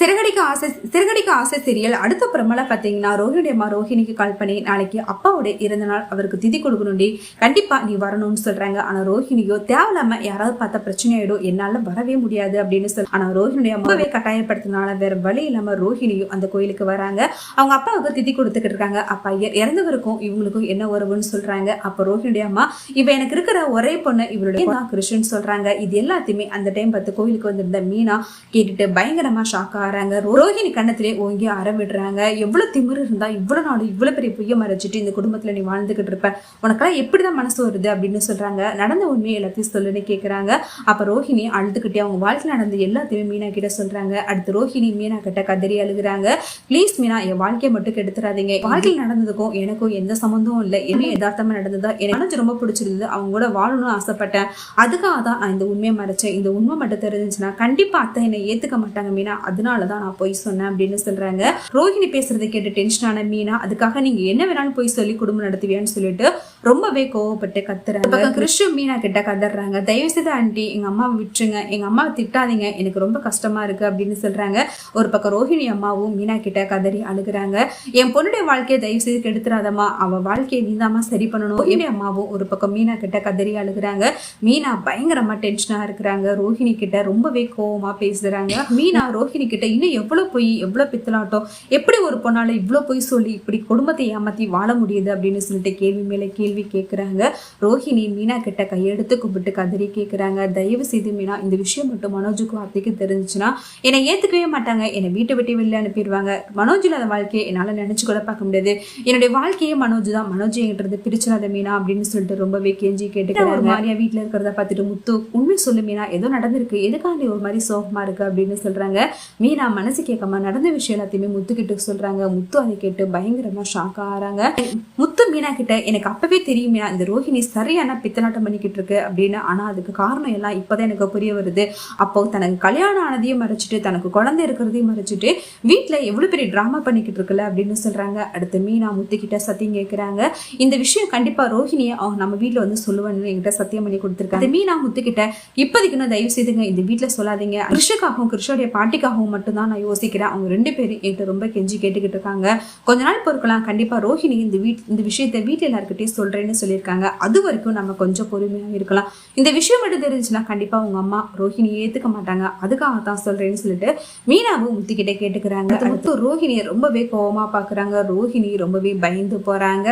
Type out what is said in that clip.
சிறகடிக்க ஆசை சிறகடிக்க ஆசை சீரியல் அடுத்த பிரமலை பார்த்தீங்கன்னா ரோஹிணி அம்மா ரோஹிணிக்கு கால் பண்ணி நாளைக்கு அப்பாவோட இறந்த நாள் அவருக்கு திதி கொடுக்கணும்டி. கண்டிப்பா நீ வரணும்னு சொல்றாங்க. ஆனா ரோஹிணியோ தேவையில்லாமல் யாராவது பார்த்தா பிரச்சனை ஆயிடும். என்னால வரவே முடியாது அப்படின்னு சொல்லி ஆனால் ரோஹினுடைய அம்மாவே கட்டாயப்படுத்தினால வேற வழி இல்லாமல் ரோஹிணியும் அந்த கோயிலுக்கு வராங்க. அவங்க அப்பாவுக்கு திதி கொடுத்துக்கிட்டு இருக்காங்க. அப்பா இறந்தவருக்கும் இவங்களுக்கும் என்ன உறவுன்னு சொல்றாங்க. அப்ப ரோஹினுடைய அம்மா இவ எனக்கு இருக்கிற ஒரே பொண்ணு இவளுடைய கிருஷ்ணன் சொல்றாங்க. இது எல்லாத்தையுமே அந்த டைம் பார்த்து கோயிலுக்கு வந்திருந்த மீனா கேட்டுட்டு பயங்கரமா ஷாக்காக ஆறாங்க ரோஹிணி கண்ணத்திலே ஓங்கி அறவிடுறாங்க எவ்வளோ திமிரு இருந்தால் இவ்வளோ நாடு இவ்வளோ பெரிய பொய்ய மறைச்சிட்டு இந்த குடும்பத்தில் நீ வாழ்ந்துகிட்டு இருப்ப. உனக்கெல்லாம் எப்படிதான் மனசு வருது அப்படின்னு சொல்கிறாங்க நடந்த உண்மையை எல்லாத்தையும் சொல்லுன்னு கேட்குறாங்க அப்போ ரோஹிணி அழுதுகிட்டே அவங்க வாழ்க்கையில் நடந்த எல்லாத்தையுமே மீனா கிட்ட சொல்கிறாங்க அடுத்து ரோஹிணி மீனா கிட்ட கதறி அழுகுறாங்க. ப்ளீஸ் மீனா என் வாழ்க்கையை மட்டும் கெடுத்துறாதீங்க. வாழ்க்கையில் நடந்ததுக்கும் எனக்கும் எந்த சம்மந்தமும் இல்லை. என்ன யதார்த்தமாக நடந்ததா? எனக்கு ரொம்ப பிடிச்சிருந்தது. அவங்க கூட வாழணும்னு ஆசைப்பட்டேன். அதுக்காக தான் நான் இந்த உண்மையை மறைச்சேன். இந்த உண்மை மட்டும் தெரிஞ்சுச்சுன்னா கண்டிப்பாக அத்தை என்னை ஏற்றுக்க மாட்டாங்க மீனா. அதனால தான் நான் போய் சொன்னேன் அப்படின்னு சொல்றாங்க. ரோஹிணி பேசுறதை கேட்டு டென்ஷனான மீனா அதுக்காக நீங்க என்ன வேணாலும் போய் சொல்லி குடும்பம் நடத்துவியான்னு சொல்லிட்டு ரொம்பவே கோவப்பட்டு கத்துறாங்க. பக்கம் கிறிஷு மீனா கிட்ட கதறாங்க. தயவு செய்து ஆண்டி எங்க அம்மாவை விட்டுருங்க. எங்க அம்மாவை திட்டாதீங்க. எனக்கு ரொம்ப கஷ்டமா இருக்கு அப்படின்னு சொல்றாங்க. ஒரு பக்கம் ரோஹிணி அம்மாவும் மீனா கிட்ட கதறி அழுகுறாங்க. என் பொண்ணுடைய வாழ்க்கையை தயவு செய்து கெடுத்துறாதம்மா. அவ வாழ்க்கையை நீதாம்மா சரி பண்ணணும். ரோஹிணி அம்மாவும் ஒரு பக்கம் மீனா கிட்ட கதறி அழுகுறாங்க. மீனா பயங்கரமா டென்ஷனா இருக்கிறாங்க. ரோஹிணி கிட்ட ரொம்பவே கோவமா பேசுறாங்க. மீனா ரோஹிணி கிட்ட இன்னும் எவ்வளவு பொய் எவ்வளவு பித்தலாட்டம் எப்படி ஒரு பொண்ணால இவ்வளவு பொய் சொல்லி இப்படி குடும்பத்தை ஏமாத்தி வாழ முடியுது அப்படின்னு சொல்லிட்டு கேள்வி மேல கேள்வி கேட்குறாங்க ரோஹிணி மீனா கிட்ட கையெடுத்து கும்பிட்டு கதறி கேட்குறாங்க தயவு செய்து மீனா இந்த விஷயம் மட்டும் மனோஜுக்கும் அத்தைக்கு தெரிஞ்சுச்சுன்னா என்னை ஏத்துக்கவே மாட்டாங்க. என்னை வீட்டை விட்டு வெளில அனுப்பிடுவாங்க. மனோஜ் இல்லாத வாழ்க்கையை என்னால நினைச்சு கூட பார்க்க முடியாது. என்னுடைய வாழ்க்கையே மனோஜ் தான். மனோஜ் என்கிட்ட இருந்து பிரிச்சிடாத மீனா அப்படின்னு சொல்லிட்டு ரொம்பவே கெஞ்சி கேட்டுக்கிறாங்க. ஒரு மாதிரியா வீட்டுல இருக்கிறத பார்த்துட்டு முத்து உண்மை சொல்லு மீனா ஏதோ நடந்திருக்கு. எதுக்காக நீ ஒரு மாதிரி சோகமா இருக்கு? அப்படின்னு சொல்றாங்க. மீனா நான் மனசு கேட்காம நடந்த விஷயம் எல்லாத்தையுமே முத்து கிட்ட சொல்றாங்க. முத்து அதை கேட்டு பயங்கரமா ஷாக் ஆறாங்க முத்து மீனா கிட்ட எனக்கு அப்பவே தெரியும் இந்த ரோஹிணி சரியான பித்தனாட்டம் பண்ணிக்கிட்டு இருக்கு அப்படின்னு. ஆனா அதுக்கு காரணம் எல்லாம் இப்பதான் எனக்கு புரிய வருது. அப்போ தனக்கு கல்யாணம் ஆனதையும் மறைச்சிட்டு தனக்கு குழந்தை இருக்கிறதையும் மறைச்சிட்டு வீட்டில் எவ்வளவு பெரிய டிராமா பண்ணிக்கிட்டு இருக்குல்ல அப்படின்னு சொல்றாங்க. அடுத்து மீனா முத்து கிட்ட சத்தியம் கேட்குறாங்க இந்த விஷயம் கண்டிப்பா ரோஹிணியை அவங்க நம்ம வீட்டில் வந்து சொல்லுவேன்னு என்கிட்ட சத்தியம் பண்ணி கொடுத்துருக்காங்க. மீனா முத்து கிட்ட இப்போதைக்கு நான் தயவு செய்துங்க இந்த வீட்டில் சொல்லாதீங்க. கிருஷ்ணக்காகவும் கிருஷ்ணோடைய பாட்டிக்காகவும் மட்டும் மட்டும்தான் நான் யோசிக்கிறேன். அவங்க ரெண்டு பேரும் என்கிட்ட ரொம்ப கெஞ்சி கேட்டுக்கிட்டு இருக்காங்க. கொஞ்ச நாள் பொறுக்கலாம் கண்டிப்பா ரோஹிணி இந்த வீட் இந்த விஷயத்தை வீட்டில் எல்லாருக்கிட்டையும் சொல்றேன்னு சொல்லியிருக்காங்க. அது வரைக்கும் நம்ம கொஞ்சம் பொறுமையாக இருக்கலாம். இந்த விஷயம் மட்டும் தெரிஞ்சுன்னா கண்டிப்பா உங்க அம்மா ரோஹிணி ஏத்துக்க மாட்டாங்க. அதுக்காக தான் சொல்றேன்னு சொல்லிட்டு மீனாவும் முத்துக்கிட்ட கேட்டுக்கிறாங்க. அடுத்து ரோஹிணியை ரொம்பவே கோவமா பாக்குறாங்க. ரோஹிணி ரொம்பவே பயந்து போறாங்க.